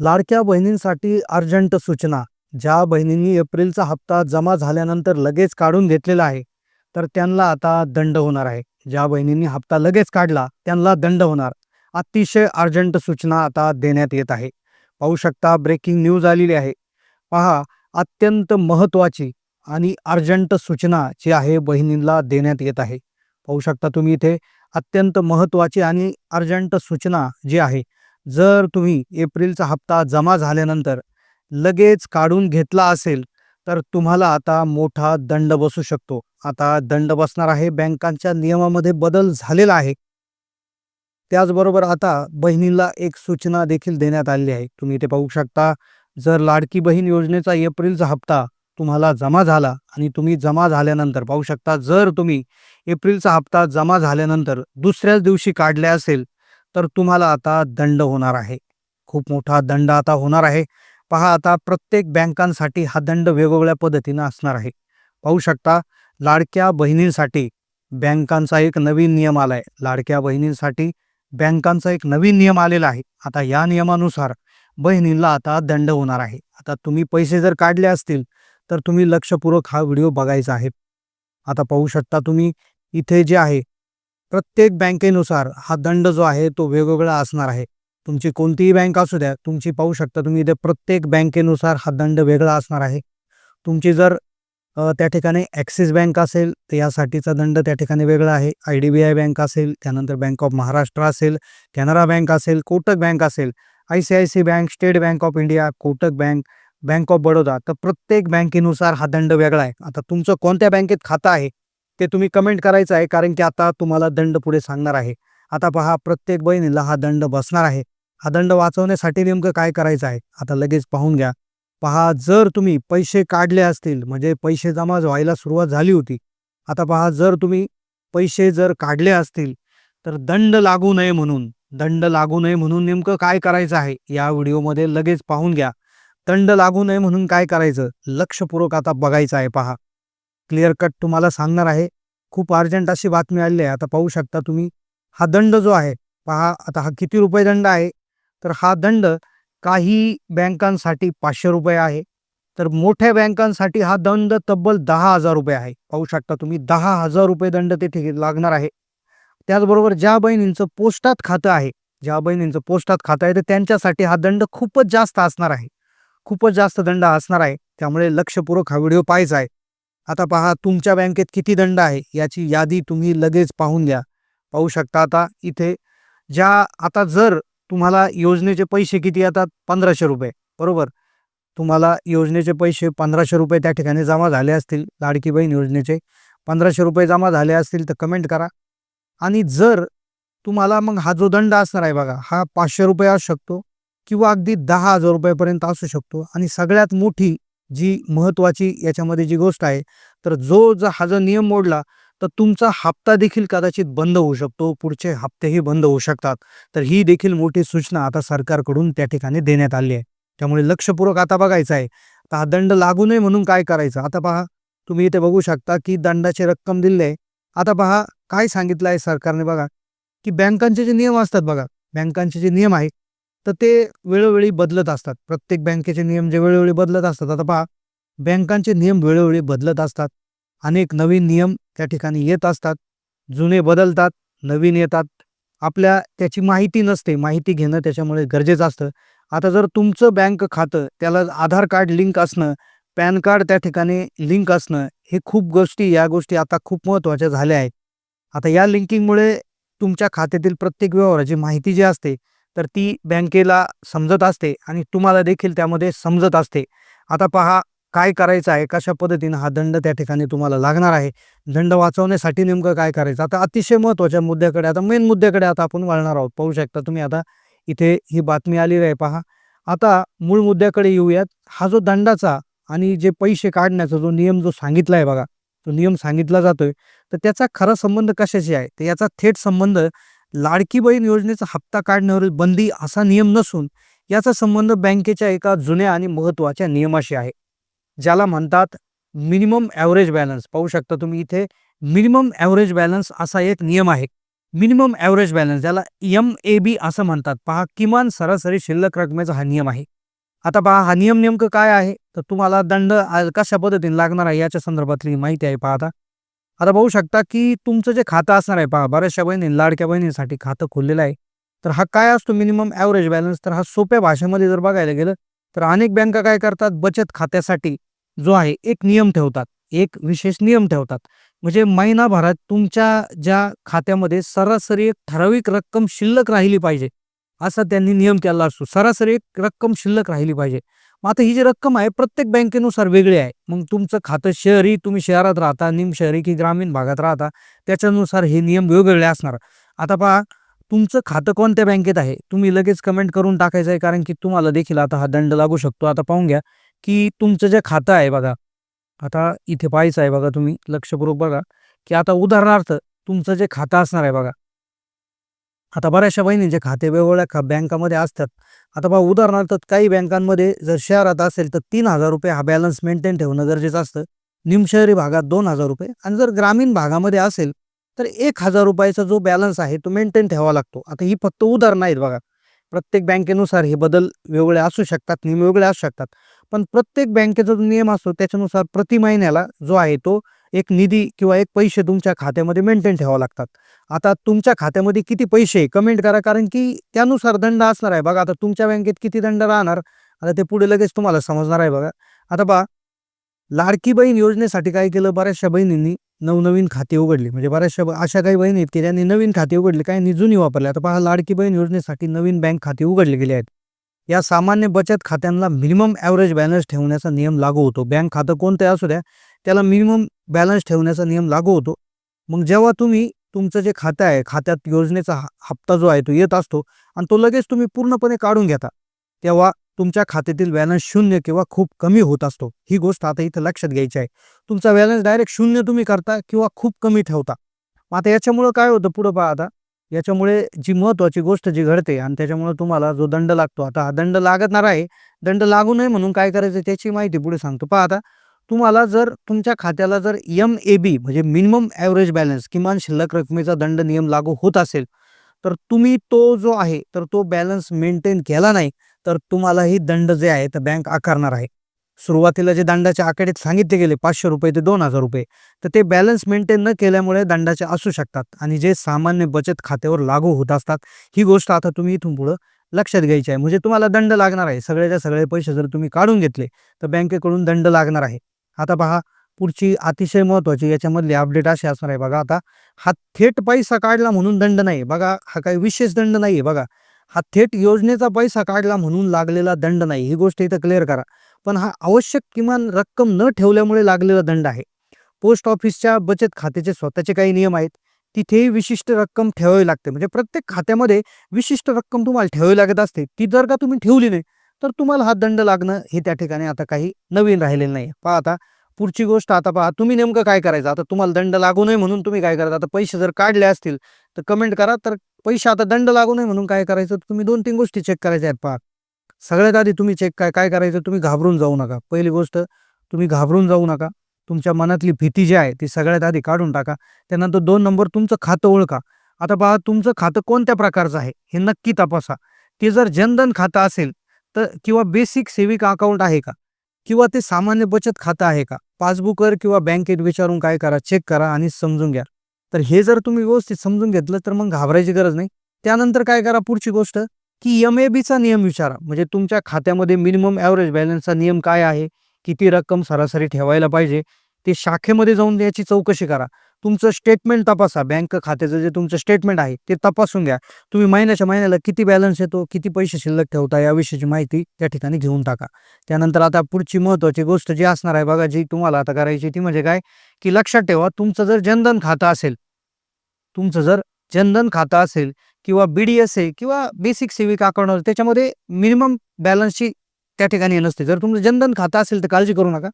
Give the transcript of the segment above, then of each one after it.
लाडक्या बहिणींसाठी अर्जंट सूचना ज्या बहिणींनी एप्रिलचा हप्ता जमा झाल्यानंतर लगेच काढून घेतलेला आहे तर त्यांना आता दंड होणार आहे. ज्या बहिणींनी हप्ता लगेच काढला त्यांना दंड होणार. अतिशय अर्जंट सूचना आता देण्यात येत आहे. पाहू शकता ब्रेकिंग न्यूज आलेली आहे. पहा अत्यंत महत्त्वाची आणि अर्जंट सूचना जी आहे बहिणींना देण्यात येत आहे. पाहू शकता तुम्ही इथे अत्यंत महत्त्वाची आणि अर्जंट सूचना जी आहे जर तुम्ही एप्रिलचा हप्ता जमा झाल्यानंतर लगेच काढून घेतला असेल तर तुम्हाला आता मोठा दंड बसू शकतो. आता दंड बसणार आहे बँकांच्या नियमामध्ये बदल झालेला आहे. त्याचबरोबर आता बहिणीला एक सूचना देखील देण्यात आलेली आहे. तुम्ही ते पाहू शकता जर लाडकी बहीण योजनेचा एप्रिलचा हप्ता तुम्हाला जमा झाला आणि तुम्ही जमा झाल्यानंतर पाहू शकता जर तुम्ही एप्रिलचा हप्ता जमा झाल्यानंतर दुसऱ्याच दिवशी काढले असेल तर तुम्हाला आता दंड होणार आहे. खूप मोठा दंड आता होणार आहे. पहा आता प्रत्येक बँकांसाठी हा दंड वेगवेगळ्या पद्धतीनं असणार आहे. पाहू शकता लाडक्या बहिणींसाठी बँकांचा एक नवीन नियम आला आहे लाडक्या बहिणींसाठी बँकांचा एक नवीन नियम आलेला आहे. आता या नियमानुसार बहिणींना आता दंड होणार आहे. आता तुम्ही पैसे जर काढले असतील तर तुम्ही लक्षपूर्वक हा व्हिडिओ बघायचा आहे. आता पाहू शकता तुम्ही इथे जे आहे प्रत्येक बँकेनुसार हा दंड जो आहे तो वेगवेगळा असणार आहे. तुमची कोणतीही बँक असू द्या तुमची पाहू शकता तुम्ही इथे प्रत्येक बँकेनुसार हा दंड वेगळा असणार आहे. तुमची जर त्या ठिकाणी ॲक्सिस बँक असेल तर यासाठीचा दंड त्या ठिकाणी वेगळा आहे. I D B I bank असेल त्यानंतर बँक ऑफ महाराष्ट्र असेल कॅनरा बँक असेल कोटक बँक असेल I C I C bank state bank of India Kotak bank bank of Baroda तर प्रत्येक बँकेनुसार हा दंड वेगळा आहे. आता तुमचं कोणत्या बँकेत खातं आहे ते तुम्ही कमेंट करायचं आहे कारण की आता तुम्हाला दंड पुढे सांगणार आहे. आता पहा प्रत्येक बहिणीला हा दंड बसणार आहे. हा दंड वाचवण्यासाठी नेमकं काय करायचं आहे आता लगेच पाहून घ्या. पहा जर तुम्ही पैसे काढले असतील म्हणजे पैसे जमा व्हायला सुरुवात झाली होती. आता पहा जर तुम्ही पैसे जर काढले असतील तर दंड लागू नये म्हणून दंड लागू नये म्हणून नेमकं काय करायचं आहे या व्हिडिओमध्ये लगेच पाहून घ्या. दंड लागू नये म्हणून काय करायचं? लक्षपूर्वक आता बघायचं आहे पहा. क्लिअर कट तुम्हाला सांगणार आहे. खूप अर्जंट अशी बातमी आलेली आहे. आता पाहू शकता तुम्ही. हा दंड जो आहे पहा आता हा किती रुपये दंड आहे? तर हा दंड काही बँकांसाठी पाचशे रुपये आहे. तर मोठ्या बँकांसाठी हा दंड तब्बल दहा हजार रुपये आहे. पाहू शकता तुम्ही दहा हजार रुपये दंड तेथे लागणार आहे. त्याचबरोबर ज्या बहिणींचं पोस्टात खातं आहे ज्या बहिणींचं पोस्टात खातं आहे तर त्यांच्यासाठी हा दंड खूपच जास्त असणार आहे. खूपच जास्त दंड असणार आहे. त्यामुळे लक्षपूर्वक हा व्हिडिओ पाहायचा आहे. आता पहा तुमच्या बँकेत किती दंड आहे? याची यादी तुम्ही लगेच पाहून घ्या. पाहू शकता आता इथे ज्या आता जर तुम्हाला योजनेचे पैसे किती येतात? पंधराशे रुपये. बरोबर? तुम्हाला योजनेचे पैसे पंधराशे रुपये त्या ठिकाणी जमा झाले असतील लाडकी बहीण योजनेचे. पंधराशे रुपये जमा झाले असतील तर कमेंट करा. आणि जर तुम्हाला मग हा जो दंड असणार आहे बघा हा पाचशे रुपये असू शकतो किंवा अगदी दहा हजार रुपयापर्यंत असू शकतो. आणि सगळ्यात मोठी जी महत्त्वाची याच्यामध्ये जी गोष्ट आहे तर जो जर हा जर नियम मोडला तर तुमचा हप्ता देखील कदाचित बंद होऊ शकतो पुढचे हप्तेही बंद होऊ शकतात. तर ही देखील मोठी सूचना आता सरकारकडून त्या ठिकाणी देण्यात आली आहे. त्यामुळे लक्षपूर्वक आता बघायचं आहे. तर हा दंड लागू नये म्हणून काय करायचं? आता पहा तुम्ही इथे बघू शकता की दंडाची रक्कम दिली आहे. आता पहा काय सांगितलं आहे सरकारने बघा की बँकांचे जे नियम असतात बघा बँकांचे जे नियम आहे तर ते वेळोवेळी बदलत असतात. प्रत्येक बँकेचे नियम जे वेळोवेळी बदलत असतात. आता पहा बँकांचे नियम वेळोवेळी बदलत असतात. अनेक नवीन नियम त्या ठिकाणी येत असतात. जुने बदलतात नवीन येतात. आपल्या त्याची माहिती नसते. माहिती घेणं त्याच्यामुळे गरजेचं असतं. आता जर तुमचं बँक खातं त्याला आधार कार्ड लिंक असणं पॅन कार्ड त्या ठिकाणी लिंक असणं हे खूप गोष्टी या गोष्टी आता खूप महत्त्वाच्या झाल्या आहेत. आता या लिंकिंगमुळे तुमच्या खात्यातील प्रत्येक व्यवहाराची माहिती जी असते तर ती बँकेला समजत असते आणि तुम्हाला देखील त्यामध्ये समजत असते. आता पहा काय करायचं आहे? कशा पद्धतीनं हा दंड त्या ठिकाणी तुम्हाला लागणार आहे? दंड वाचवण्यासाठी नेमकं काय करायचं? आता अतिशय महत्त्वाच्या मुद्द्याकडे आता मेन मुद्द्याकडे आता आपण वळणार आहोत. पाहू शकता तुम्ही आता इथे ही बातमी आलेली आहे पहा. आता मूळ मुद्द्याकडे येऊयात. हा जो दंडाचा आणि जे पैसे काढण्याचा जो नियम जो सांगितला आहे बघा तो नियम सांगितला जातोय. तर त्याचा खरा संबंध कशाशी आहे? तर याचा थेट संबंध लाडकी बहीण योजनेचा हप्ता काढण्यावरील बंदी असा नियम नसून याचा संबंध बँकेच्या एका जुन्या आणि महत्त्वाच्या नियमाशी आहे. ज्याला म्हणतात मिनिमम ॲव्हरेज बॅलन्स. पाहू शकता तुम्ही इथे मिनिमम ॲव्हरेज बॅलन्स असा एक नियम आहे. मिनिमम ॲव्हरेज बॅलन्स ज्याला एम ए बी असं म्हणतात. पहा किमान सरासरी शिल्लक रकमेचा हा नियम आहे. आता पहा हा नियम नेमकं काय आहे? तर तुम्हाला दंड कशा पद्धतीने लागणार आहे याच्या संदर्भातली माहिती आहे. पहा आता आता पाहू शकता की तुमचं जे खातं असणार आहे पहा बऱ्याचशा बहिणी लाडक्या बहिणीसाठी खातं खोललेलं आहे. तर हा काय असतो मिनिमम ॲव्हरेज बॅलन्स तर हा सोप्या भाषेमध्ये जर बघायला गेलं तर अनेक बँका काय करतात? बचत खात्यासाठी जो आहे एक नियम ठेवतात. एक विशेष नियम ठेवतात. म्हणजे महिनाभरात तुमच्या ज्या खात्यामध्ये सरासरी एक ठराविक रक्कम शिल्लक राहिली पाहिजे असा त्यांनी नियम केला असतो. सरासरी एक रक्कम शिल्लक राहिली पाहिजे. मग आता ही जी रक्कम आहे प्रत्येक बँकेनुसार वेगळी आहे. मग तुमचं खातं शहरी तुम्ही शहरात राहता निम शहरी की ग्रामीण भागात राहता त्याच्यानुसार हे नियम वेगवेगळे असणार. आता पहा तुमचं खातं कोणत्या बँकेत आहे? तुम्ही लगेच कमेंट करून टाकायचं आहे कारण की तुम्हाला देखील आता हा दंड लागू शकतो. आता पाहून घ्या की तुमचं जे खातं आहे बघा आता इथे पाहायचं आहे बघा तुम्ही लक्षपूर्वक बघा की आता उदाहरणार्थ तुमचं जे खातं असणार आहे बघा आता बऱ्याचशा बहिणींचे खाते वेगवेगळ्या खा बँकामध्ये असतात आता बा उदाहरणार्थ काही बँकांमध्ये जर शहरात असेल तर तीन हजार रुपये हा बॅलन्स मेंटेन ठेवणं गरजेचं असतं. निमशहरी भागात दोन हजार रुपये आणि जर ग्रामीण भागामध्ये असेल तर एक हजार रुपयाचा जो बॅलन्स आहे तो मेंटेन ठेवावा लागतो. आता ही फक्त उदाहरणं आहेत बघा. प्रत्येक बँकेनुसार हे बदल वेगळे असू शकतात नियम वेगळे असू शकतात. पण प्रत्येक बँकेचा जो नियम असतो त्याच्यानुसार प्रति महिन्याला जो आहे तो एक निधी किंवा एक पैसे तुमच्या खात्यामध्ये मेंटेन ठेवावं लागतात. आता तुमच्या खात्यामध्ये किती पैसे कमेंट करा कारण की त्यानुसार दंड असणार आहे. बघा आता तुमच्या बँकेत किती दंड राहणार? आता ते पुढे लगेच तुम्हाला समजणार आहे बघा. आता बा लाडकी बहीण योजनेसाठी काय केलं? बऱ्याचशा बहिणींनी नवनवीन खाते उघडली. म्हणजे बऱ्याचशा ब- अशा काही बहिणी आहेत की त्यांनी नवीन खाते उघडली काही जुनी वापरले आता पहा लाडकी बहीण योजनेसाठी नवीन बँक खाते उघडले गेले आहेत. या सामान्य बचत खात्यांना मिनिमम ॲव्हरेज बॅलन्स ठेवण्याचा नियम लागू होतो. बँक खातं कोणतं असू द्या त्याला मिनिमम बॅलन्स ठेवण्याचा नियम लागू होतो. मग जेव्हा तुम्ही तुमचं जे खातं आहे खात्यात योजनेचा हप्ता जो आहे तो येत असतो आणि तो लगेच तुम्ही पूर्णपणे काढून घेता तेव्हा तुमच्या खात्यातील बॅलन्स शून्य किंवा खूप कमी होत असतो. ही गोष्ट आता इथं लक्षात घ्यायची आहे. तुमचा बॅलन्स डायरेक्ट शून्य तुम्ही करता किंवा खूप कमी ठेवता. मग आता याच्यामुळं काय होतं पुढं पहा आता. याच्यामुळे जी महत्त्वाची गोष्ट जी घडते आणि त्याच्यामुळे तुम्हाला जो दंड लागतो आता हा दंड लागणार आहे. दंड लागू नये म्हणून काय करायचं त्याची माहिती पुढे सांगतो. पहा आता तुम्हाला जर तुमच्या खात्याला जर एम ए बी म्हणजे मिनिमम ॲव्हरेज बॅलन्स किमान शिल्लक रकमेचा दंड नियम लागू होत असेल तर तुम्ही तो जो आहे तर तो बॅलन्स मेंटेन केला नाही तर तुम्हालाही दंड जे आहे तर बँक आकारणार आहे. सुरुवातीला जे दंडाच्या आकडेत सांगितले गेले पाचशे रुपये ते दोन हजार रुपये तर ते बॅलन्स मेंटेन न केल्यामुळे दंडाचे असू शकतात आणि जे सामान्य बचत खात्यावर लागू होत असतात ही गोष्ट आता तुम्ही इथून पुढं लक्षात घ्यायची आहे. म्हणजे तुम्हाला दंड लागणार आहे. सगळ्याच्या सगळे पैसे जर तुम्ही काढून घेतले तर बँकेकडून दंड लागणार आहे. आता पहा पुढची अतिशय महत्त्वाची याच्यामधली अपडेट अशी असणार आहे. बघा आता हा थेट पैसा काढला म्हणून दंड नाही बघा हा काही विशेष दंड नाही आहे बघा हा थेट योजनेचा पैसा काढला म्हणून लागलेला दंड नाही. ही गोष्ट इथं क्लिअर करा. पण हा आवश्यक किमान रक्कम न ठेवल्यामुळे लागलेला दंड आहे. पोस्ट ऑफिसच्या बचत खात्याचे स्वतःचे काही नियम आहेत. तिथेही विशिष्ट रक्कम ठेवावी लागते. म्हणजे प्रत्येक खात्यामध्ये विशिष्ट रक्कम तुम्हाला ठेवावी लागत असते. ती जर का तुम्ही ठेवली नाही तर तुम्हाला हा दंड लागणं हे त्या ठिकाणी आता काही नवीन राहिलेलं नाही. पहा आता पुढची गोष्ट आता पहा. तुम्ही नेमकं काय करायचं? आता तुम्हाला दंड लागू नये म्हणून तुम्ही काय करायचं आता पैसे जर काढले असतील तर कमेंट करा. तर पैसे आता दंड लागू नये म्हणून काय करायचं? तुम्ही दोन तीन गोष्टी चेक करायच्या आहेत पहा. सगळ्यात आधी तुम्ही चेक काय काय करायचं? तुम्ही घाबरून जाऊ नका. पहिली गोष्ट तुम्ही घाबरून जाऊ नका. तुमच्या मनातली भीती जी आहे ती सगळ्यात आधी काढून टाका. त्यानंतर दोन नंबर तुमचं खातं ओळखा. आता पहा तुमचं खातं कोणत्या प्रकारचं आहे? हे नक्की तपासा. ते जर जनधन खातं असेल तर किंवा बेसिक सेविंग अकाउंट आहे का? किंवा ते सामान्य बचत खातं आहे का? पासबुकवर किंवा बँकेत विचारून काय करा चेक करा आणि समजून घ्या. तर हे जर तुम्ही व्यवस्थित समजून घेतलं तर मग घाबरायची गरज नाही. त्यानंतर काय करा पुढची गोष्ट की एम ए बीचा नियम विचारा. म्हणजे तुमच्या खात्यामध्ये मिनिमम ॲव्हरेज बॅलन्सचा नियम काय आहे किती रक्कम सरासरी ठेवायला पाहिजे ते शाखेमध्ये जाऊन याची चौकशी करा. तुमचं स्टेटमेंट तपासा. बँक खात्याचं जे तुमचं स्टेटमेंट आहे ते तपासून घ्या. तुम्ही महिन्याच्या महिन्याला किती बॅलन्स येतो किती पैसे शिल्लक ठेवता याविषयीची माहिती त्या ठिकाणी घेऊन टाका. त्यानंतर आता पुढची महत्त्वाची गोष्ट जी असणार आहे बघा जी तुम्हाला आता करायची ती म्हणजे काय? की लक्षात ठेवा तुमचं जर जनधन खातं असेल तुमचं जर जनधन खातं असेल किंवा बी डी एस आहे किंवा बेसिक सेविक अकाउंट त्याच्यामध्ये मिनिमम बॅलन्सची त्या ठिकाणी नसते. जर तुमचं जनधन खातं असेल तर काळजी करू नका.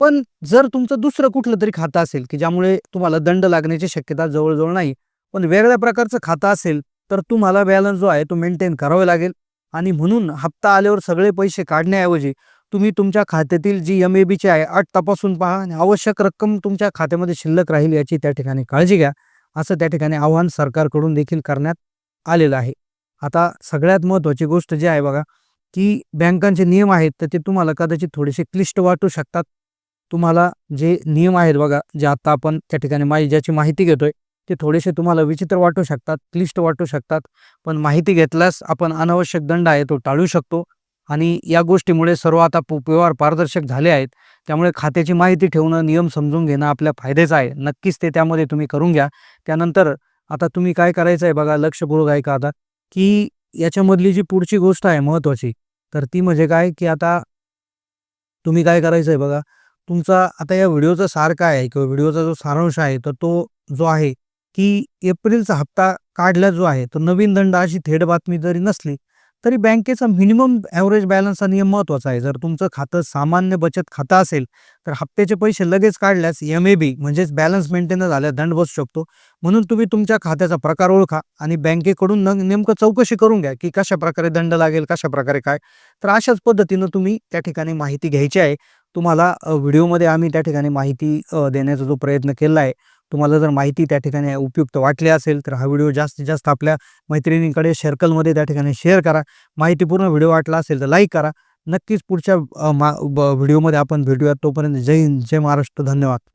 पण जर तुमचं दुसरं कुठलं तरी खातं असेल की ज्यामुळे तुम्हाला दंड लागण्याची शक्यता जवळजवळ नाही पण वेगळ्या प्रकारचं खातं असेल तर तुम्हाला बॅलन्स जो आहे तो मेंटेन करावा लागेल. आणि म्हणून हप्ता आल्यावर सगळे पैसे काढण्याऐवजी तुम्ही तुमच्या खात्यातील जी एम ए बीची आहे अट तपासून पहा आणि आवश्यक रक्कम तुमच्या खात्यामध्ये शिल्लक राहील याची त्या ठिकाणी काळजी घ्या. असं त्या ठिकाणी आव्हान सरकारकडून देखील करण्यात आलेलं आहे. आता सगळ्यात महत्त्वाची गोष्ट जी आहे बघा की बँकांचे नियम आहेत तर ते तुम्हाला कदाचित थोडेसे क्लिष्ट वाटू शकतात. तुम्हाला जे नियम आहेत बघा जे आता आपण त्या ठिकाणी माहिती ज्याची माहिती घेतोय ते थोडेसे तुम्हाला विचित्र वाटू शकतात क्लिष्ट वाटू शकतात. पण माहिती घेतल्यास आपण अनावश्यक दंड आहे तो टाळू शकतो. आणि या गोष्टीमुळे सर्व आता पु- व्यवहार पारदर्शक झाले आहेत. त्यामुळे खात्याची माहिती ठेवणं नियम समजून घेणं आपल्या फायद्याचं आहे. नक्कीच ते त्यामध्ये तुम्ही करून घ्या. त्यानंतर आता तुम्ही काय करायचं आहे बघा लक्षपूर्वक का आता की याच्यामधली जी पुढची गोष्ट आहे महत्त्वाची तर ती म्हणजे काय की आता तुम्ही काय करायचं आहे बघा तुमचा आता या व्हिडिओचा सार काय आहे किंवा व्हिडिओचा जो सारांश आहे तर तो जो आहे की एप्रिलचा हप्ता काढला जो आहे तो नवीन दंड अशी थेट बातमी जरी नसली तरी बँकेचा मिनिमम ॲव्हरेज बॅलन्सचा नियम महत्त्वाचा आहे. जर तुमचं खातं सामान्य बचत खातं असेल तर हप्त्याचे पैसे लगेच काढल्यास एम ए बी म्हणजेच बॅलन्स मेंटेन झाल्यास दंड बसू शकतो. म्हणून तुम्ही तुमच्या खात्याचा प्रकार ओळखा आणि बँकेकडून न नेमकं चौकशी करून घ्या की कशा प्रकारे दंड लागेल कशा प्रकारे काय. तर अशाच पद्धतीनं तुम्ही त्या ठिकाणी माहिती घ्यायची आहे. तुम्हाला अ, व्हिडिओमध्ये आम्ही त्या ठिकाणी माहिती अ, देण्याचा जो प्रयत्न केला आहे तुम्हाला जर माहिती त्या ठिकाणी उपयुक्त वाटली असेल तर हा व्हिडिओ जास्तीत जास्त आपल्या मैत्रिणींकडे सर्कलमध्ये त्या ठिकाणी शेअर करा. माहितीपूर्ण व्हिडिओ वाटला असेल तर लाईक करा. नक्कीच पुढच्या अ, मा ब- व्हिडिओमध्ये आपण भेटूयात. तोपर्यंत जय हिंद जय महाराष्ट्र. धन्यवाद.